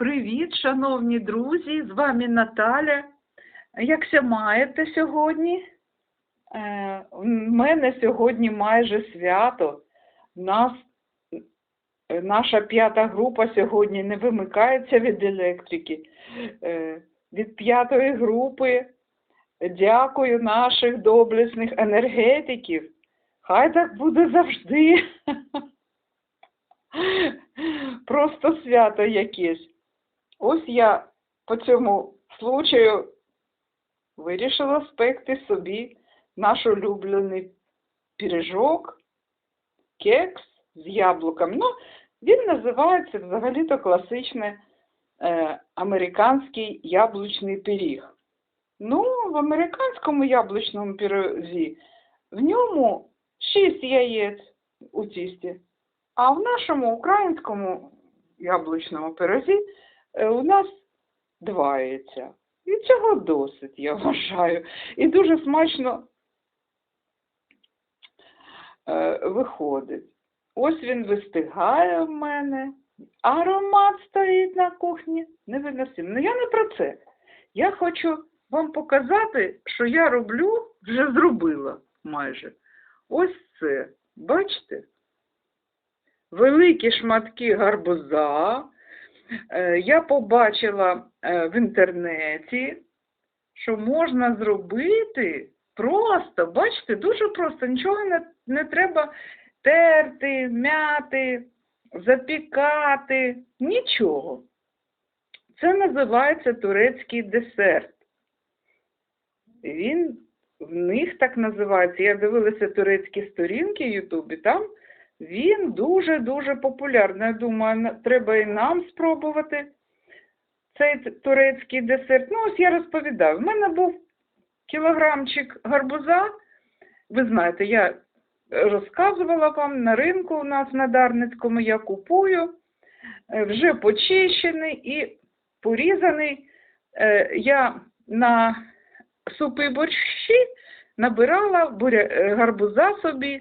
Привіт, шановні друзі! З вами Наталя. Якся маєте сьогодні? Е, У мене сьогодні майже свято. Нас, е, наша п'ята група сьогодні не вимикається від електрики. Е, Від п'ятої групи дякую наших доблесних енергетиків. Хай так буде завжди. Просто свято якесь. Ось я по цьому случаю вирішила спекти собі наш улюблений пиріжок, кекс з яблуком. Ну, він називається взагалі-то класичний е, американський яблучний пиріг. Ну, в американському яблучному пирозі в ньому 6 яєць у тісті, а в нашому українському яблучному пирозі у нас два яйця. І цього досить, я вважаю. І дуже смачно е, виходить. Ось він вистигає в мене. Аромат стоїть на кухні. Невиносимо. Ну я не про це. Я хочу вам показати, що я роблю, вже зробила майже. Ось це. Бачите? Великі шматки гарбуза. Е, Я побачила е, в інтернеті, що можна зробити просто, бачите, дуже просто, нічого не, не треба терти, мяти, запікати, нічого. Це називається турецький десерт. Він в них так називається. Я дивилася турецькі сторінки в Ютубі, там він дуже-дуже популярний. Я думаю, треба і нам спробувати цей турецький десерт. Ну, ось я розповідаю. В мене був кілограмчик гарбуза. Ви знаєте, я розказувала вам на ринку у нас на Дарницькому я купую. е, Вже почищений і порізаний. Е, Я на супи борщі набирала е, гарбуза собі,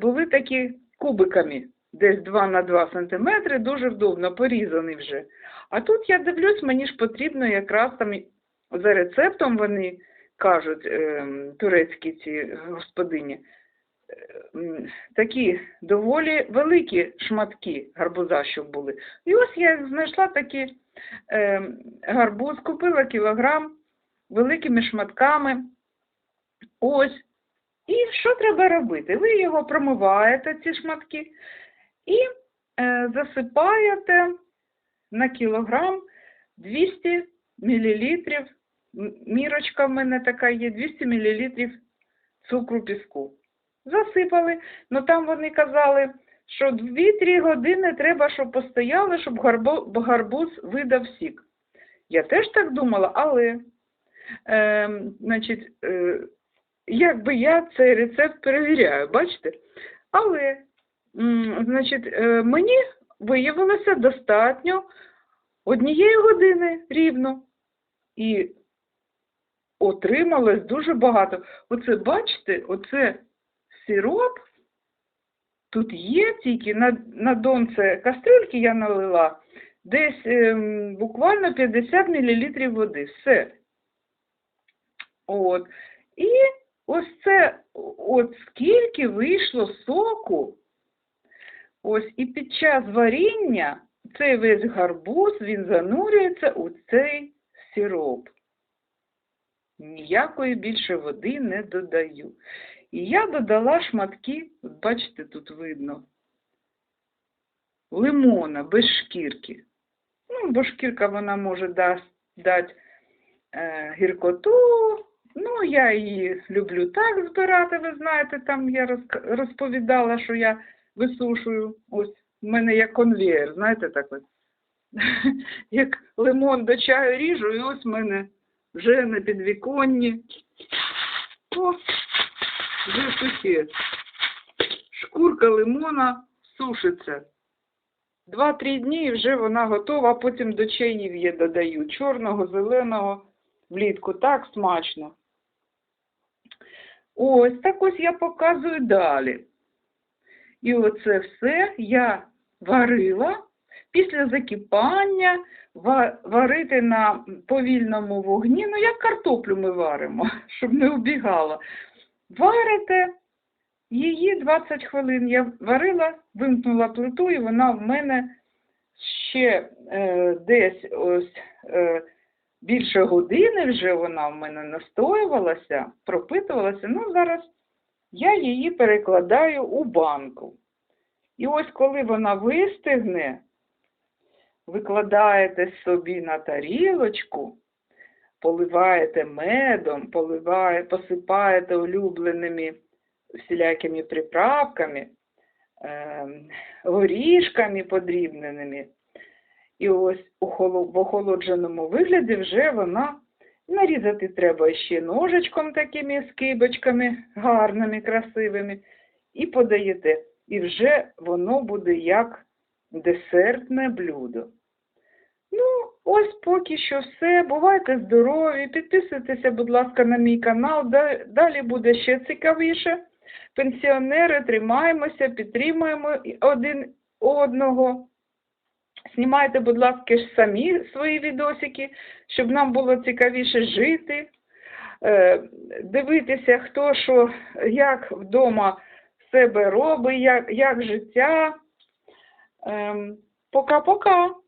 були такі кубиками, десь 2 на 2 сантиметри, дуже вдобно, порізаний вже. А тут я дивлюсь, мені ж потрібно якраз там за рецептом вони кажуть, е, турецькі ці господині, е, такі доволі великі шматки гарбуза, щоб були. І ось я знайшла такі е, гарбуз, купила кілограм великими шматками. Ось. І що треба робити? Ви його промиваєте, ці шматки, і е, засипаєте на кілограм 200 мл. Мірочка в мене така є, 200 мл цукру піску. Засипали, ну там вони казали, що 2-3 години треба, щоб постояли, щоб гарбу- гарбуз видав сік. Я теж так думала, але е, значить, е, якби я цей рецепт перевіряю, бачите? Але, значить, е, мені виявилося достатньо однієї години рівно. І отрималось дуже багато. Оце, бачите, оце сироп. Тут є тільки на, на донце кастрюльки я налила десь ем, буквально 50 мл води. Все. От. І ось це, от скільки вийшло соку. Ось і під час варіння цей весь гарбуз, він занурюється у цей сироп. Ніякої більше води не додаю. І я додала шматки, бачите, тут видно, лимона без шкірки. Ну, бо шкірка вона може дати е, гіркоту. Ну, я її люблю так збирати, ви знаєте, там я розповідала, що я висушую. Ось в мене як конвеєр, знаєте, так ось. Як лимон до чаю ріжу, і ось в мене вже на підвіконні. О, вже сухе. Шкурка лимона сушиться. Два-три дні і вже вона готова, а потім до чаїв я додаю. Чорного, зеленого влітку. Так смачно. Ось, так ось я показую далі. І оце все я варила після закипання варити на повільному вогні, ну як картоплю ми варимо, щоб не убігало. Варите її 20 хвилин. Я варила, вимкнула плиту, і вона в мене ще е, десь ось е, більше години вже вона в мене настоювалася, пропитувалася. Ну, зараз я її перекладаю у банку. І ось коли вона вистигне, викладаєте собі на тарілочку, поливаєте медом, поливає, посипаєте улюбленими всілякими приправками, ем, горішками подрібненими. І ось в охолодженому вигляді вже вона нарізати треба ще ножичком такими скибочками, гарними, красивими, і подаєте. І вже воно буде як десертне блюдо. Ну, ось поки що все. Бувайте здорові, підписуйтеся, будь ласка, на мій канал. Далі буде ще цікавіше. Пенсіонери, тримаємося, підтримуємо один одного. Знімайте, будь ласка, самі свої відосики, щоб нам було цікавіше жити, е, дивитися, хто що, як вдома себе робить, як, як життя. Ем, Пока-пока.